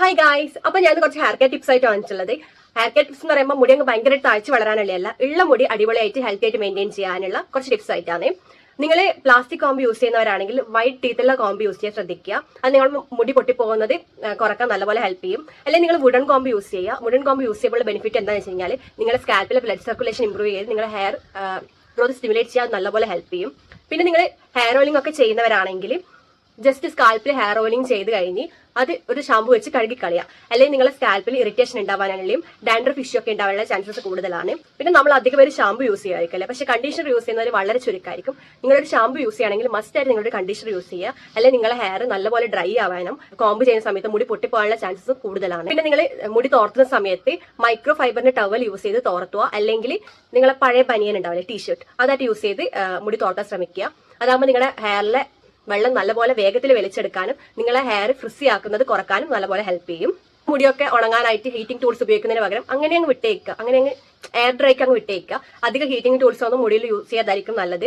Hi guys അപ്പൊ ഞാൻ കുറച്ച് ഹെയർ കെയർ ടിപ്സ് ആയിട്ട് വാങ്ങിച്ചുള്ളത് ഹെയർ കെയർ ടിപ്സ് എന്ന് പറയുമ്പോൾ മുടി അങ്ങ് ഭയങ്കരമായിട്ട് താഴ്ച വളരാനുള്ളതല്ല ഉള്ള മുടി അടിപൊളിയായിട്ട് ഹെൽത്തി ആയിട്ട് മെയിന്റെയിൻ ചെയ്യാനുള്ള കുറച്ച് ടിപ്സ് ആയിട്ടാണ്. നിങ്ങൾ പ്ലാസ്റ്റിക് കോമ്പ് യൂസ് ചെയ്യുന്നവരാണെങ്കിൽ വൈറ്റ് ടീത്തുള്ള കോമ്പ് യൂസ് ചെയ്യാൻ ശ്രദ്ധിക്കുക. അത് നിങ്ങൾ മുടി പൊട്ടിപ്പോകുന്നത് കുറയ്ക്കാൻ നല്ലപോലെ ഹെൽപ്പ് ചെയ്യും. അല്ലെങ്കിൽ നിങ്ങൾ വുഡൻ കോമ്പ് യൂസ് ചെയ്യുക. വുഡൻ കോമ്പ് യൂസ് ചെയ്യുമ്പോൾ ബെനിഫിറ്റ് എന്താണെന്ന് വെച്ച് കഴിഞ്ഞാൽ നിങ്ങളുടെ സ്കാൽപ്പിലെ ബ്ലഡ് സർക്കുലേഷൻ ഇംപ്രൂവ് ചെയ്ത് നിങ്ങളുടെ ഹെയർ ഗ്രോത്ത് സ്റ്റിമുലേറ്റ് ചെയ്യാൻ നല്ലപോലെ ഹെൽപ്പ് ചെയ്യും. പിന്നെ നിങ്ങൾ ഹെയർ ഓയിലിംഗ് ഒക്കെ ചെയ്യുന്നവരാണെങ്കിൽ ജസ്റ്റ് സ്കാൽപ്പിൽ ഹെയർ ഓയിലിംഗ് ചെയ്ത് കഴിഞ്ഞ് അത് ഒരു ഷാമ്പു വെച്ച് കഴുകി കളയുക അല്ലെങ്കിൽ നിങ്ങളെ സ്കാൽപ്പിൽ ഇറിറ്റേഷൻ ഉണ്ടാവാനാണെങ്കിലും ഡാൻഡ്രഫ് ഇഷ്യൂ ഒക്കെ ഉണ്ടാവാനുള്ള ചാൻസസ് കൂടുതലാണ്. പിന്നെ നമ്മൾ അധികം പേര് ഷാമ്പു യൂസ് ചെയ്യാറില്ല പക്ഷേ കണ്ടീഷണർ യൂസ് ചെയ്യുന്നവർ വളരെ ചുരുക്കമായിരിക്കും നിങ്ങളൊരു ഷാമ്പു യൂസ് ചെയ്യുകയാണെങ്കിൽ മസ്റ്റ് ആയിട്ട് നിങ്ങളുടെ കണ്ടീഷണർ യൂസ് ചെയ്യുക. അല്ലെങ്കിൽ നിങ്ങളുടെ ഹെയർ നല്ലപോലെ ഡ്രൈ ആവാനും കോമ്പ് ചെയ്യുന്ന സമയത്ത് മുടി പൊട്ടിപ്പോകാനുള്ള ചാൻസസ് കൂടുതലാണ്. പിന്നെ നിങ്ങൾ മുടി തോർത്തുന്ന സമയത്ത് മൈക്രോ ഫൈബറിന്റെ ടവൽ യൂസ് ചെയ്ത് തോർത്തുക. അല്ലെങ്കിൽ നിങ്ങളെ പഴയ ബനിയൻ ഉണ്ടാവില്ലേ ടീഷർട്ട് അതായിട്ട് യൂസ് ചെയ്ത് മുടി തോർത്താൻ ശ്രമിക്കുക. അതാകുമ്പോൾ നിങ്ങളുടെ ഹെയറിലെ വെള്ളം നല്ലപോലെ വേഗത്തിൽ വലിച്ചെടുക്കാനും നിങ്ങളെ ഹെയർ ഫ്രിസി ആക്കുന്നത് കുറക്കാനും നല്ലപോലെ ഹെൽപ്പ് ചെയ്യും. മുടിയൊക്കെ ഉണങ്ങാനായിട്ട് ഹീറ്റിംഗ് ടൂൾസ് ഉപയോഗിക്കുന്നതിന് പകരം അങ്ങനെ അങ്ങ് വിട്ടേക്കുക. അങ്ങനെ അങ്ങ് എയർ ഡ്രൈക്ക് അങ്ങ് വിട്ടേക്കുക. അധികം ഹീറ്റിംഗ് ടൂൾസ് ഒന്നും മുടിയിൽ യൂസ് ചെയ്യാതായിരിക്കും നല്ലത്.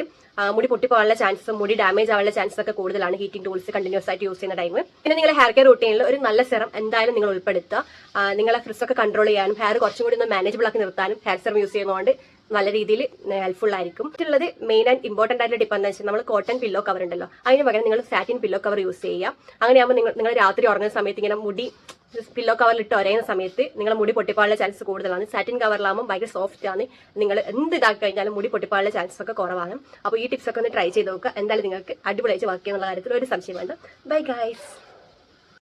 മുടി പൊട്ടിപ്പോകാനുള്ള ചാൻസസ് മുടി ഡാമേജ് ആവാനുള്ള ചാൻസസ് ഒക്കെ കൂടുതലാണ് ഹീറ്റിംഗ് ടൂൾസ് കണ്ടിന്യൂസ് ആയിട്ട് യൂസ് ചെയ്യുന്ന ടൈം പിന്നെ നിങ്ങളുടെ ഹെയർ കെയർ റൂട്ടീനിൽ ഒരു നല്ല സെറം എന്തായാലും നിങ്ങൾ ഉൾപ്പെടുത്തുക. നിങ്ങളെ ഫ്രിസ് ഒക്കെ കൺട്രോൾ ചെയ്യാനും ഹെയർ കുറച്ചും കൂടി ഒന്ന് മാനേജബിൾ ആക്കി നിർത്താനും ഹെയർ സെറം യൂസ് ചെയ്യുന്നതുകൊണ്ട് നല്ല രീതിയിൽ ഹെൽപ്ഫുൾ ആയിരിക്കും. മറ്റുള്ളത് മെയിൻ ആൻഡ് ഇമ്പോർട്ടന്റ് ആയിട്ടുള്ള ടിപ്പ് എന്താ വെച്ചാൽ നമ്മൾ കോട്ടൺ പില്ലോ കവർ ഉണ്ടല്ലോ. അതിന് പകരം നിങ്ങൾ സാറ്റിൻ പില്ലോ കവർ യൂസ് ചെയ്യുക. അങ്ങനെയാകുമ്പോൾ നിങ്ങൾ നിങ്ങൾ രാത്രി ഉറങ്ങുന്ന സമയത്ത് ഇങ്ങനെ മുടി പില്ലോ കവറിൽ ഇട്ട് ഒരയുന്ന സമയത്ത് നിങ്ങൾ മുടി പൊട്ടിപ്പാടുള്ള ചാൻസ് കൂടുതലാണ്. സാറ്റിൻ കവറിലാകുമ്പോൾ ഭയങ്കര സോഫ്റ്റ് ആണ്. നിങ്ങൾ എന്ത് ഇതാക്കി കഴിഞ്ഞാലും മുടി പൊട്ടിപ്പാടുള്ള ചാൻസ് ഒക്കെ കുറവാണ്. അപ്പോൾ ഈ ടിപ്സ് ഒക്കെ ഒന്ന് ട്രൈ ചെയ്ത് നോക്കുക. എന്തായാലും നിങ്ങൾക്ക് അടിപൊളിയായിട്ട് വർക്ക് ചെയ്യുന്നുള്ള കാര്യത്തിൽ ഒരു സംശയം വേണ്ട. Bye guys